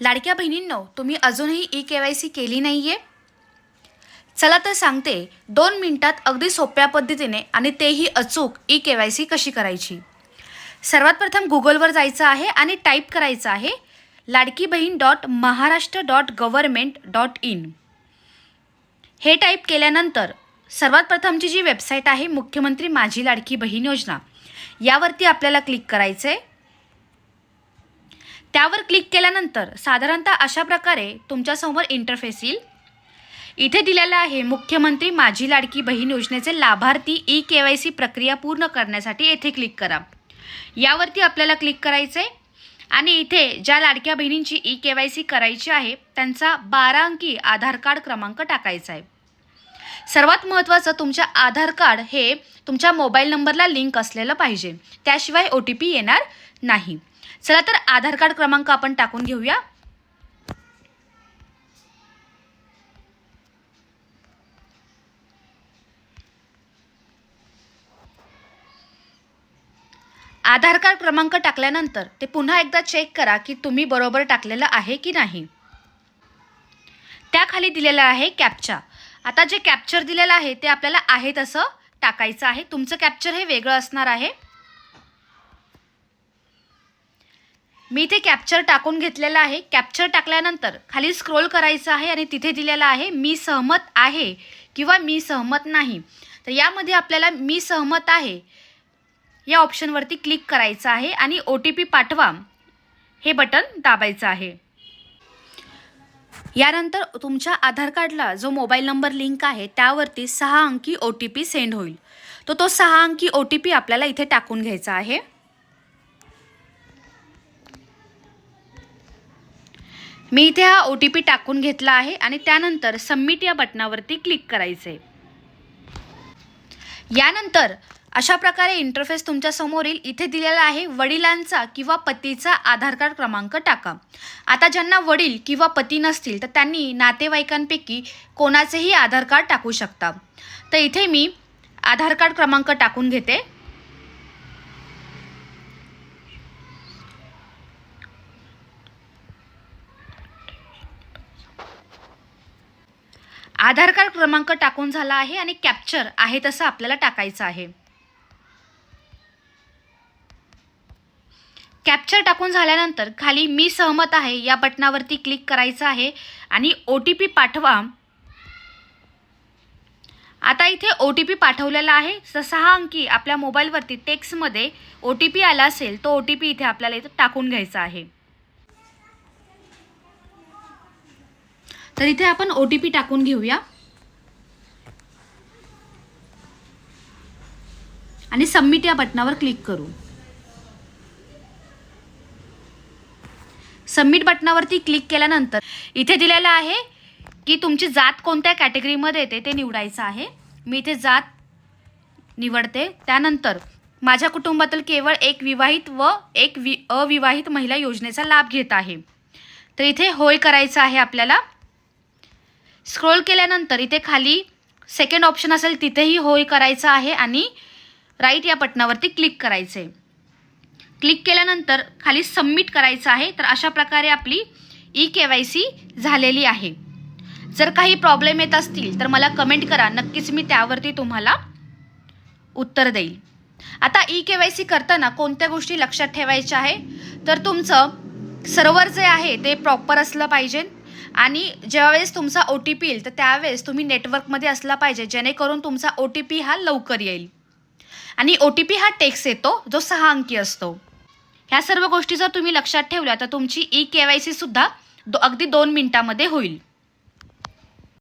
लाडक्या बहिणींनो तुम्ही अजूनही ई के वाय सी केली नाही आहे चला तर सांगते दोन मिनिटात अगदी सोप्या पद्धतीने आणि तेही अचूक ई के वाय सी कशी करायची? सर्वात प्रथम गुगलवर जायचं आहे आणि टाईप करायचं आहे Ladki Bahin dot Maharashtra dot government dot in. हे टाईप केल्यानंतर सर्वात प्रथमची जी वेबसाईट आहे मुख्यमंत्री माझी लाडकी बहीण योजना. यावरती आपल्याला क्लिक करायचं आहे त्यावर क्लिक केल्यानंतर साधारणतः अशा प्रकारे तुमच्यासमोर इंटरफेस येईल. इथे दिलेलं आहे मुख्यमंत्री माझी लाडकी बहीण योजनेचे लाभार्थी ई के वाय सी प्रक्रिया पूर्ण करण्यासाठी येथे क्लिक करा. यावरती आपल्याला क्लिक करायचं आहे आणि इथे ज्या लाडक्या बहिणींची ई के वाय सी करायची आहे त्यांचा बारा अंकी आधार कार्ड क्रमांक टाकायचा आहे. सर्वात महत्त्वाचं तुमच्या आधार कार्ड हे तुमच्या मोबाईल नंबरला लिंक असलेलं पाहिजे. त्याशिवाय ओ टी पी येणार नाही. चला तर आधार कार्ड क्रमांक आपण टाकून घेऊया. आधार कार्ड क्रमांक टाकल्यानंतर ते पुन्हा एकदा चेक करा की तुम्ही बरोबर टाकलेलं आहे की नाही. त्याखाली दिलेलं आहे कॅप्चा आता जे कॅप्चर दिलेलं आहे ते आपल्याला आहे तसं टाकायचं आहे. तुमचं कॅप्चर हे वेगळं असणार आहे. मी इथे कॅप्चर टाकून घेतलेलं आहे. कॅप्चर टाकल्यानंतर खाली स्क्रोल करायचं आहे आणि तिथे दिलेलं आहे मी सहमत आहे किंवा मी सहमत नाही. तर यामध्ये आपल्याला मी सहमत आहे या ऑप्शनवरती क्लिक करायचं आहे आणि ओ टी पी पाठवा. हे बटन दाबायचं आहे. यानंतर तुमच्या आधार कार्डला जो मोबाईल नंबर लिंक आहे त्यावरती सहा अंकी ओ टी पी सेंड होईल. तो तो सहा अंकी ओ टी पी आपल्याला इथे टाकून घ्यायचा आहे. मी इथे हा ओ टी पी टाकून घेतला आहे आणि त्यानंतर सबमिट या बटनावरती क्लिक करायचे यानंतर अशा प्रकारे इंटरफेस तुमच्या समोरील इथे दिलेला आहे वडिलांचा किंवा पतीचा आधार कार्ड क्रमांक टाका. आता ज्यांना वडील किंवा पती नसतील तर त्यांनी नातेवाईकांपैकी कोणाचेही आधार कार्ड टाकू शकता. तर इथे मी आधार कार्ड क्रमांक टाकून घेते. आधार कार्ड क्रमांक टाकून झाला आहे आणि कॅप्चर आहे तसं आपल्याला टाकायचं आहे. कॅप्चर टाकून झाल्यानंतर खाली मी सहमत आहे या बटनावरती क्लिक करायचं आहे आणि ओ टी पी पाठवा. आता इथे ओ टी पी पाठवलेला आहे. स- सहा अंकी आपल्या मोबाईलवरती टेक्स्टमध्ये ओ टी पी आला असेल तो ओ टी पी इथे आपल्याला इथं टाकून घ्यायचा आहे. तर इथे आपण ओ टी पी टाकून घेऊया. आणि सबमिट या बटनावर क्लिक करू. सबमिट बटनावरती क्लिक केल्यानंतर इथे दिलेलं आहे की तुमची जात कोणत्या कॅटेगरीमध्ये येते ते निवडायचं आहे. मी इथे जात निवडते. त्यानंतर माझ्या कुटुंबातील केवळ एक विवाहित व एक वि अविवाहित महिला योजनेचा लाभ घेत आहे. तर इथे होय करायचं आहे आपल्याला. स्क्रोल केल्यानंतर इथे खाली सेकंड ऑप्शन असेल तिथेही होय करायचं आहे आणि राईट या बटनावरती क्लिक करायचं आहे क्लिक केल्यानंतर खाली सबमिट करायचं आहे तर अशा प्रकारे आपली ई के वाय सी झालेली आहे. जर काही प्रॉब्लेम येत असतील तर मला कमेंट करा. नक्कीच मी त्यावरती तुम्हाला उत्तर देईल. आता ई के वाय सी करताना कोणत्या गोष्टी लक्षात ठेवायच्या आहे? तर तुमचं सर्व्हर जे आहे ते प्रॉपर असलं पाहिजे. आणि ज्यावेळेस तुमचा ओ टी पी येईल तर त्यावेळेस तुम्ही नेटवर्कमध्ये असला पाहिजे जेणेकरून तुमचा ओ टी पी हा लवकर येईल. आणि ओ टी पी हा टेक्स येतो जो सहा अंकी असतो. ह्या सर्व गोष्टी जर तुम्ही लक्षात ठेवल्या तर तुमची ई के वाय सी सुद्धा दो अगदी दोन मिनिटामध्ये होईल.